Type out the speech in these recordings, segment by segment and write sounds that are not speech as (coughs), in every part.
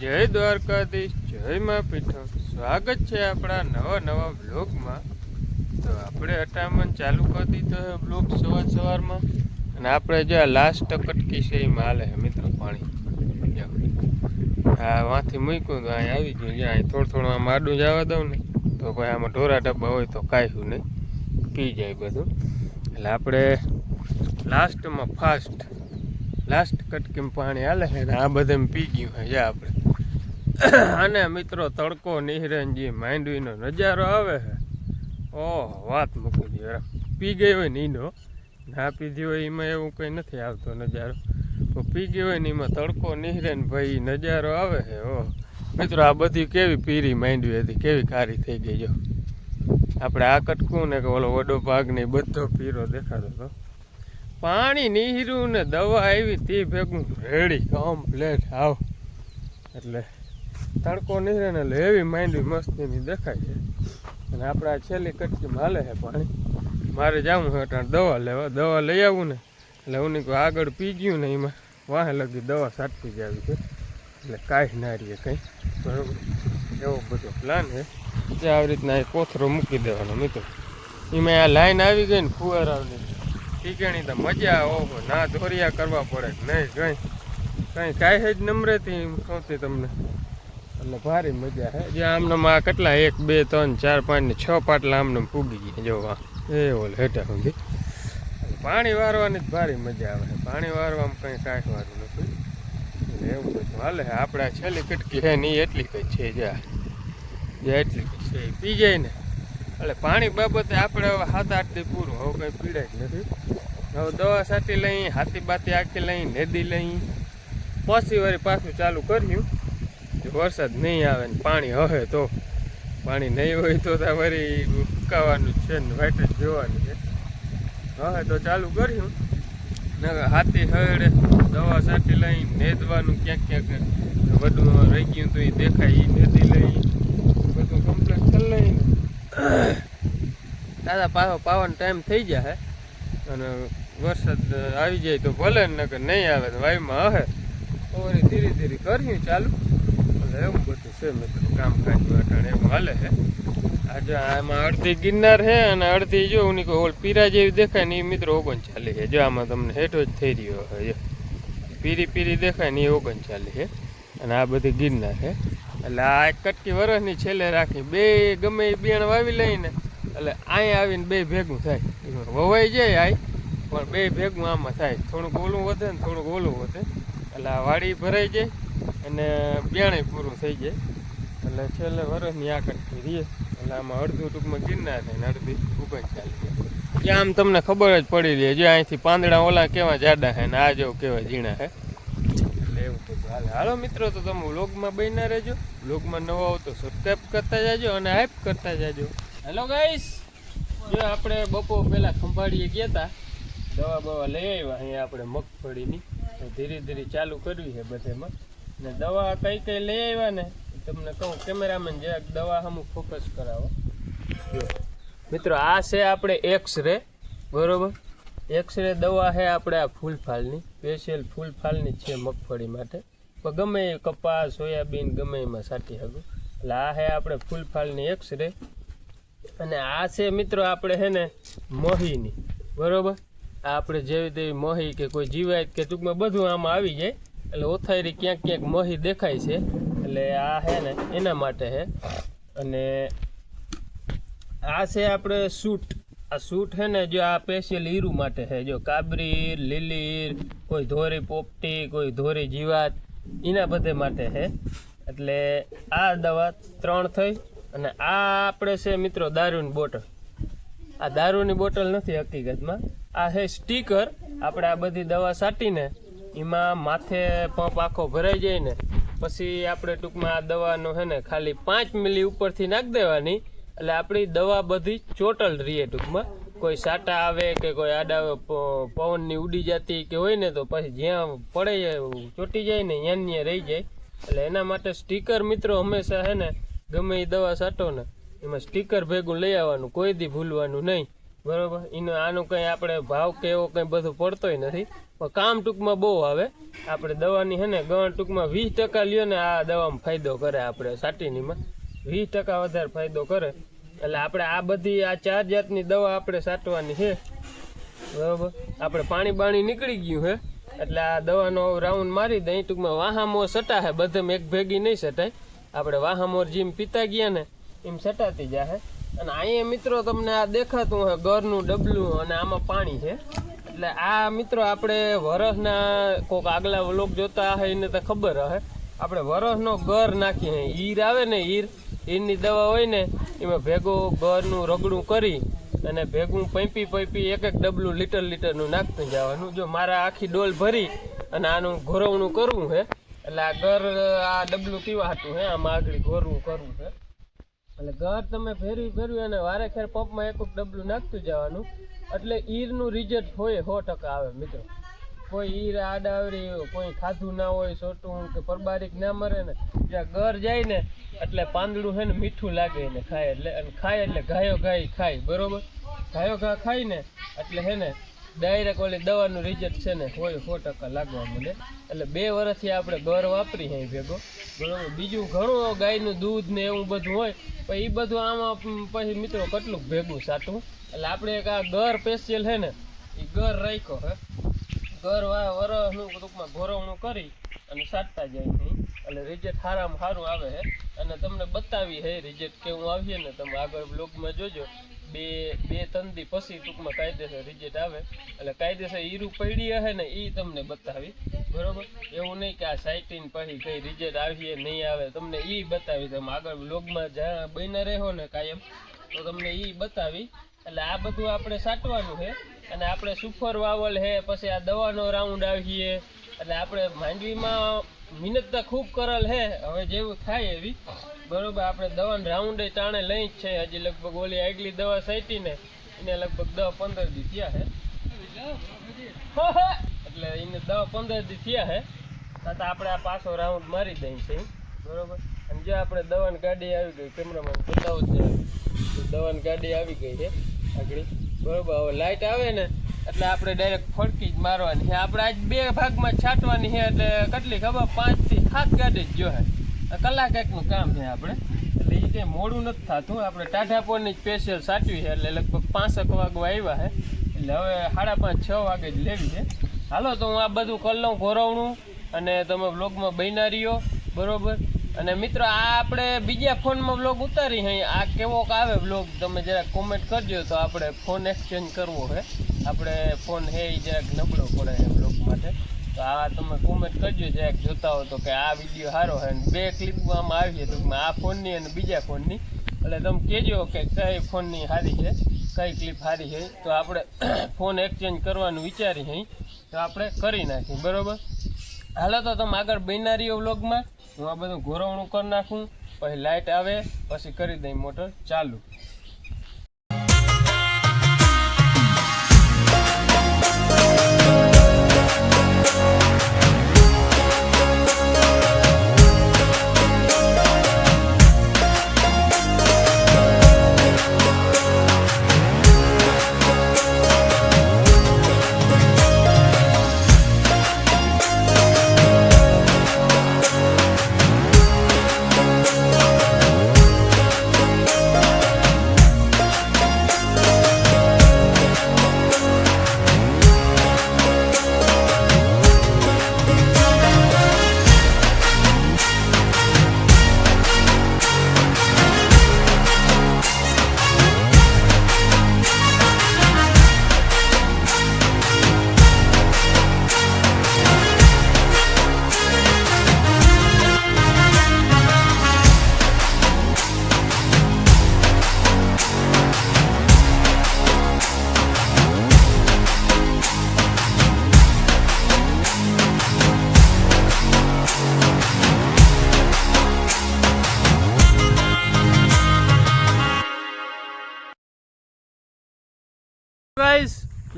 જય દ્વારકાધીશ, જય મા પીઠો. સ્વાગત છે આપણા નવા નવા બ્લોગમાં તો આપણે અટામણ ચાલુ કરી દીધો છે બ્લોગ સવાર સવારમાં. અને આપણે જે લાસ્ટ કટકી છે એ હાલે છે મિત્રો પાણી. હા, વાંથી મૂક્યું તો અહીં આવી ગયું. જ્યાં થોડું થોડું આમ આડું જવા દઉં ને. તો કોઈ આમાં ઢોરા ડબ્બા હોય તો કાંઈ નહીં. પી જાય બધું. એટલે આપણે લાસ્ટમાં ફાસ્ટ લાસ્ટ કટકીમાં પાણી હાલે છે ને, આ બધે પી ગયું છે. આપણે. (coughs) અને મિત્રો, તડકો નિહરનજી માંડવીનો નજારો આવે છે. ઓહ, વાત મૂકી દો યાર. પી ગઈ હોય ને ઈનો? ના પીધી હોય એમાં એવું કંઈ નથી આવતો નજારો. તો પી ગઈ હોય ને એમાં તડકો નિહરેન ને ભાઈ નજારો આવે છે, ઓહ. મિત્રો, આ બધી કેવી પીરી માંડવી હતી, કેવી કારી થઈ ગઈ જો. આપણે આ કટકું ને કે ઓલો વડો ભાગ ને બધો પીરો દેખાતો હતો પાણી નીહર્યું ને દવા આવી, તે ભેગું રેડી કમ્પ્લેટ આવ. એટલે તડકો નીકળે ને એટલે એવી માંડવી મસ્તીની દેખાય છે. અને આપણે છેલ્લી કટકીમાં હાલે છે પાણી. મારે જવું છે અટાણે દવા લેવા. દવા લઈ આવું ને એટલે હું નીકળું આગળ પી ગયું ને એમાં વાહે લગી દવા સાટકી આવી છે. એટલે કાંઈ ના રહીએ કંઈ. બરાબર? એવો બધો પ્લાન છે. જે આવી રીતના એ કોથરો મૂકી દેવાનો મિત્રો. એમાં આ લાઈન આવી ગઈ ને ફુવારાની. ઠીકણી તો મજા ઓહો, ના ધોરિયા કરવા પડે નહીં કંઈ કંઈ કાંઈ જ નમ્રથી કહું તમને. એટલે ભારી મજા છે જે આમનામ આ કેટલા એક, બે, ત્રણ, ચાર, પાંચ ને છ પાટલા આમને પૂગી ગયા, જો આ એ ઓલ હેઠા સુધી. પાણી વારવાની જ ભારી મજા આવે પાણી વારવામાં કંઈ કાંઈ વારું નથી. એટલે એવું બધું હાલે આપણે છેલ્લી કટકી છે નહીં એટલી કંઈ છે જા. એટલી છે. પી જાય ને. એટલે પાણી બાબતે આપણે હવે સાત આઠથી પૂરું. હવે કંઈ પીડાય જ નથી. હવે દવા સાટી લઈ હાથી બાતી આખી લઈ, નેદી લઈ. પછી વળી પાછું ચાલુ કર્યું. વરસાદ નહીં આવે ને પાણી હવે તો, પાણી નહીં હોય તો તમારી વળી છે ને વાઈટ જ જોવાનું છે. હવે તો ચાલુ કર્યું. હાથી હળે દવા સાટી લઈ, નેદવાનું ક્યાંક ક્યાંક. બધું રહી ગયું તો એ દેખાય, એ નેદી લઈ, બધું કમ્પ્લીટ કરી લઈને દાદા પાછો પાવાનો ટાઈમ થઈ જાય અને વરસાદ આવી જાય તો ભલે નકર નહીં આવે, તો વાયુમાં હે. ધીરે ધીરે કર્યું ચાલુ. એવું બધું છે કામકાજ વાટાણ એવું હાલે છે આજે આમાં અડધી ગિરનાર છે અને અડધી જો ઉની ઓલ પીરા જેવી દેખાય ને એ મિત્રો ઓગણ ચાલી છે જો આમાં તમને હેઠો જ થઈ રહ્યો છે પીરી પીરી દેખાય ને એ ઓગણ ચાલી છે અને આ બધી ગિરનાર છે એટલે આ કટકી વરસની છેલ્લે રાખી, બે ગમે એ બેણ વાવી લઈને, એટલે અહીંયા આવીને બે ભેગું થાય. વવાઈ જાય આય, પણ બે ભેગું આમાં થાય. થોડુંક ઓલું વધે ને થોડુંક ઓલું વધે. એટલે આ વાડી ભરાઈ જાય. અને બિયાણે પૂરું થઈ જાય. એટલે છેલ્લે વરસની કટકી રહીએ. એટલે આમાં અડધું ટૂંકમાં ગિરનાર ને અડધી ઊભા ચાલી. જાય આમ તમને ખબર જ પડી રહી જે અહીંથી પાંદડા ઓલા કેવા જાડા છે ને આ જો કેવા ઝીણા છે એટલે એવું તો ચાલે હાલો મિત્રો, તો તમે વ્લોગમાં બન્યા રહેજો. વ્લોગમાં નવા આવો તો સબસ્ક્રાઈબ કરતા જાજો અને હાઈપ કરતા જાજો. હેલો ગાઈસ જો આપણે બપોર પહેલાં ખંભાળીએ ગયા હતા દવા બવા લઈ આવ્યા. અહીંયા આપણે મગફળીની. ધીરે ધીરે ચાલુ કરવી છે બધેમાં. ને દવા કઈ કઈ લઈ આવ્યા ને તમને કહું, કેમેરામેન જે દવા હમ ફોકસ કરાવો. મિત્રો, આ છે આપણે એક્સ રે બરોબર? એક્સ રે દવા છે આપણે આ ફૂલફાલની સ્પેશિયલ ફૂલફાલની છે મગફળી માટે. પણ ગમે એ કપાસ, સોયાબીન, ગમે એમાં સાટી શકું એટલે આ છે આપણે ફૂલફાલની એક્સ રે અને આ છે મિત્રો આપણે છે ને મોહીની, બરોબર? આ આપણે જેવી તેવી મોહી કે કોઈ જીવાત કે ટૂંકમાં બધું આમાં આવી જાય. એટલે ઓથાયરી ક્યાંક ક્યાંક મોહી દેખાય છે. એટલે આ છે ને, એના માટે છે અને આ છે આપણે સૂટ. આ સૂટ છે ને, જો આ સ્પેશિયલ હીરું માટે છે જો કાબરી લીલી કોઈ ધોરી પોપટી, કોઈ ધોરી જીવાત, એના બધે માટે છે એટલે આ દવા ત્રણ થઈ. અને આ આપણે છે મિત્રો દારૂની બોટલ. આ દારૂની બોટલ નથી હકીકતમાં. આ છે સ્ટીકર આપણે આ બધી દવા સાટીને એમાં માથે પંપ આખો ભરાઈ જાય ને, પછી આપણે ટૂંકમાં આ દવાનો છે ને ખાલી પાંચ મિલી ઉપરથી નાખી દેવાની, એટલે આપણી દવા બધી ચોટલ રહીએ ટૂંકમાં. કોઈ સાટા આવે કે કોઈ આડા પવનની ઉડી જતી કે હોય ને તો પછી જ્યાં પડે ચોટી જાય ને ત્યાં ત્યાં રહી જાય. એટલે એના માટે સ્ટીકર મિત્રો હંમેશા છે ને ગમે એ દવા સાટો ને એમાં સ્ટીકર ભેગું લઈ આવવાનું, કોઈ દી ભૂલવાનું નહીં. બરોબર? એનો આનો કંઈ આપણે ભાવ કે એવો કંઈ બધું પડતોય નથી. પણ કામ ટૂંકમાં બહુ આવે. આપણે દવાની હે ને, ગણ ટૂંકમાં વીસ ટકા લ્યો ને આ દવામાં ફાયદો કરે આપણે સાટીનીમાં. વીસ ટકા વધારે ફાયદો કરે. એટલે આપણે આ બધી આ ચાર જાતની દવા આપણે સાટવાની છે. બરાબર? આપણે પાણી બાણી નીકળી ગયું છે એટલે આ દવાનો રાઉન્ડ મારી દઈ ટૂંકમાં વાહામોર સટાશે બધે એક ભેગી નહીં સટાય. આપણે વાહામોર જેમ પીતા ગયા ને, એમ સટાતી જાહે. અને અહીંયા મિત્રો તમને આ દેખાતું હે ઘરનું ડબલું અને આમાં પાણી છે. એટલે આ મિત્રો આપણે વરસના કોઈક આગલા વ્લોગ જોતા હે એને તો ખબર હશે. આપણે વરસનો ગર નાખીએ. ઈર આવે ને ઈર, ઈરની દવા હોય ને, એમાં ભેગું ઘરનું રગડું કરી અને ભેગું પૈપી પૈપી એક એક ડબલું લીટર લીટરનું નાખતું જવાનું. જો મારા આખી ડોલ ભરી અને આનું ઘોરવણું કરવું છે. એટલે આ ઘર આ ડબલું પીવા હતું હે આમાં આગળ ઘોરવું કરવું છે. એટલે ઘર તમે ફેરવી ફેરવી અને વારે ખેર પંપમાં એક ડબલું નાખતું જવાનું. એટલે ઈરનું રિઝલ્ટ હોય સો ટકા આવે મિત્રો. કોઈ ઈર આડાવરી, કોઈ ખાધું ના હોય, સોટું કે પરબારીક ના મરે ને, જ્યાં ઘર જાય ને, એટલે પાંદડું છે ને મીઠું લાગે ને ખાય એટલે, અને ખાય એટલે ગાયો ગાય ખાય, બરોબર? ગાયો ઘા ખાય ને, એટલે હે ને ડાયરેક્ટ ઓલી દવાનું રિઝલ્ટ છે ને હોય સો ટકા લાગવા મળે એટલે બે વર્ષથી આપણે ઘર વાપરી અહીં ભેગો. બરાબર બીજું ઘણું ગાયનું દૂધ ને એવું બધું હોય, પણ એ બધું આમાં પછી મિત્રો કેટલું ભેગું સાટું એટલે આપણે એક આ ઘર પેશિયલ છે ને એ ઘર રાખ્યો હે. ઘર વા વરસનું ટૂંકમાં ઘોરવણું કરી અને સાટતા જાય નહીં એટલે રિઝલ્ટ સારામાં સારું આવે છે અને તમને બતાવી હે રિઝલ્ટ કેવું આવીએ ને, તમે આગળ બ્લોગમાં જોજો. બે બે ત્રણ દી પછી ટૂંકમાં કાયદેસર રિઝલ્ટ આવે. એટલે કાયદેસર ઈરું પડી હશે ને એ તમને બતાવી. બરોબર? એવું નહીં કે આ સાઇટિન પછી કઈ રિઝલ્ટ આવીએ, નહીં આવે. તમને એ બતાવી. તમે આગળ બ્લોગમાં જ્યાં બન્યા રહો ને કાયમ, તો તમને એ બતાવી. એટલે આ બધું આપણે સાટવાનું છે. અને આપણે સુફર વાવલ છે, પછી આ દવાનો રાઉન્ડ આવીએ. એટલે આપણે માંડવીમાં મહેનત તો ખૂબ કરેલ છે. હવે જેવું થાય એવી. બરોબર, આપણે દવાનો રાઉન્ડ ટાણે લઈ જ છે. હજી લગભગ ઓલી આગલી દવા સાઈટી ને, એને લગભગ દવા પંદર દી થયા છે એટલે એને દવા પંદર દી થયા છે તો આપણે આ પાછો રાઉન્ડ મારી દઈએ છે બરોબર? અને જો આપણે દવાની ગાડી આવી ગઈ કેમેરામાં બતાવો છે દવાની ગાડી આવી ગઈ છે આગળ. બરોબર, હવે લાઇટ આવે ને, એટલે આપણે ડાયરેક્ટ ફડકી જ મારવાની છે આપણે આજ બે ભાગમાં છાંટવાની છે એટલે કેટલી ખબર? પાંચથી સાત ગાડી જ જોહે કલાક એકનું કામ છે આપણે. એટલે એ કંઈ મોડું નથી થતું. આપણે ટાઢાપોરની સ્પેશિયલ સાચવી છે. એટલે લગભગ પાંચેક વાગવા આવ્યા છે. એટલે હવે સાડા પાંચ, છ વાગે જ લેવી છે. હાલો, તો હું આ બધું કરી લઉં ઘોરવણું અને તમે બ્લોગમાં બન્યા રહ્યો, બરોબર? અને મિત્રો, આ આપણે બીજા ફોનમાં બ્લોગ ઉતારી હઈ આ કેવોક આવે બ્લોગ તમે જરાક કોમેન્ટ કરજો તો આપણે ફોન એક્સચેન્જ કરવો છે. આપણે ફોન હે એ જરાક નબળો પડે બ્લોગ માટે. તો આ તમે કોમેન્ટ કરજો જરાક જોતા હો તો કે આ વીડિયો સારો છે. અને બે ક્લિપમાં આમાં છે ટૂંકમાં આ ફોનની અને બીજા ફોનની એટલે તમે કહેજો કે કઈ ફોનની સારી છે, કઈ ક્લિપ સારી છે. તો આપણે (coughs) ફોન એક્સચેન્જ કરવાનું વિચારી હઈ. તો આપણે કરી નાખીએ, બરાબર? હાલો તો તમે આગળ બનારીઓ વ્લોગમાં હું આ બધું ઘોરવણું કરી નાખું. પછી લાઇટ આવે, પછી કરી દઈ મોટર ચાલુ.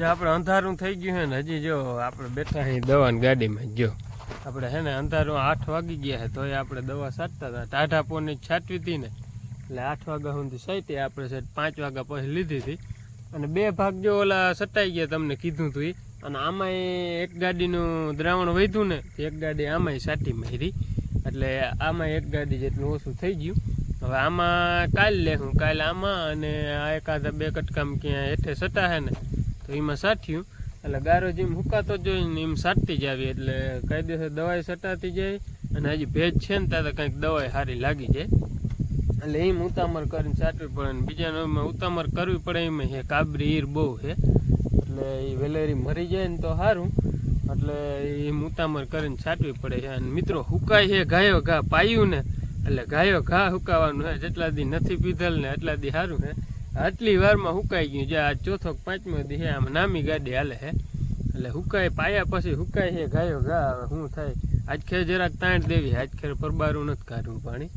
જે આપણે અંધારું થઈ ગયું છે ને, હજી જો આપણે બેઠા અહીં દવાની ગાડીમાં, જો. આપણે હે ને અંધારું આઠ વાગી ગયા છે, તોય આપણે દવા છાંટતા હતા. ટાઢા પોની છાંટવી હતી ને, એટલે આઠ વાગ્યા સુધી સાઈટી આપણે સાઈડ પાંચ વાગ્યા પછી લીધી હતી. અને બે ભાગ જો ઓલા સટાઈ ગયા તમને કીધું હતું એ અને આમાંય એક ગાડીનું દ્રાવણ વધ્યું ને, તો એક ગાડી આમાંય સાટી મારી. એટલે આમાં એક ગાડી જેટલું ઓછું થઈ ગયું. હવે આમાં કાલ લેવું કાલ આમાં અને આ એકાદા બે કટકામ ક્યાં હેઠે સટા હે ને તો એમાં સાઠ્યું. એટલે ગારો જેમ હુકાતો જોઈ ને એમ સાટતી જ આવી. એટલે કાયદેસર દવાઈ સટાતી જાય અને હજી ભેજ છે ને ત્યાં કંઈક દવાઈ સારી લાગી જાય. એટલે એમ ઉતામર કરીને સાટવી પડે ને બીજા નંબરમાં ઉતામર કરવી પડે એમ છે. કાબરી ઈર બહુ છે. એટલે એ વેલેરી મરી જાય ને તો સારું એટલે એ મુતામર કરીને છાંટવી પડે છે. અને મિત્રો હુકાય છે ગાયો ઘા પાયું ને. એટલે ગાયો ઘા હુકાવાનું છે. જેટલા દી નથી પીધેલ ને એટલા દી સારું છે. આટલી વારમાં હુકાઈ ગયું. જે આ ચોથો પાંચમો દી આમ નામી ગાડી હાલે હે. એટલે હુકાય પાયા પછી હુકાય છે ગાયો ગા, હવે શું થાય? આજ ખેર જરાક તાણ દેવી આજ ખેર પરબારું નથી કાઢવું પાણી.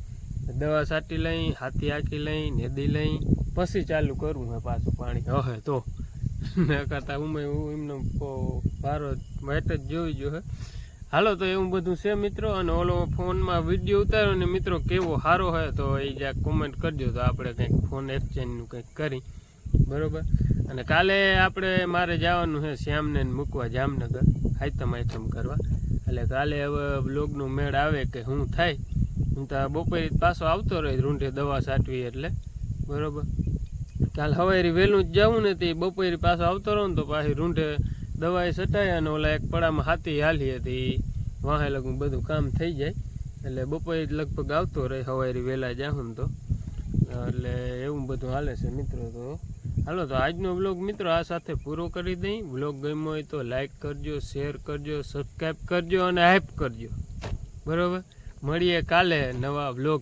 દવા છાંટી લઈ, હાથી આખી લઈ, નેદી લઈ, પછી ચાલુ કરવું હે પાછું પાણી. હે તો. કરતા ઉમે એમનો ભારો વેટ જ જોઈ જો હે. હાલો, તો એવું બધું છે મિત્રો, અને ઓલો ફોનમાં વીડિયો ઉતાર્યો ને મિત્રો કેવો સારો હોય તો એ જ્યાં કોમેન્ટ કરજો તો આપણે કંઈક ફોન એક્સચેન્જનું કંઈક કરી, બરોબર? અને કાલે આપણે મારે જવાનું છે શ્યામને મૂકવા જામનગર આઈટમ આઈટમ કરવા. એટલે કાલે હવે બ્લોગનું મેળ આવે કે શું થાય, હું તો બપોરે પાછો આવતો રહે રૂંઢે દવા છાંટવી એટલે, બરાબર? કાલ હવારી વહેલું જ જવું ને તે બપોરે પાછો આવતો રહું ને તો પાછી રૂંઢે દવાએ સટાય અને ઓલા એક પડામાં હાથી હાલી હતી. વાહે લગું બધું કામ થઈ જાય. એટલે બપોરે લગભગ આવતો રહે હવારી વહેલા ને તો. એટલે એવું બધું હાલે છે મિત્રો તો. હાલો તો આજનો બ્લોગ મિત્રો આ સાથે પૂરો કરી દઈ. બ્લોગ ગમ્યો હોય તો લાઈક કરજો, શેર કરજો સબસ્ક્રાઈબ કરજો અને હાઈપ કરજો. બરાબર? મળીએ કાલે નવા બ્લોગ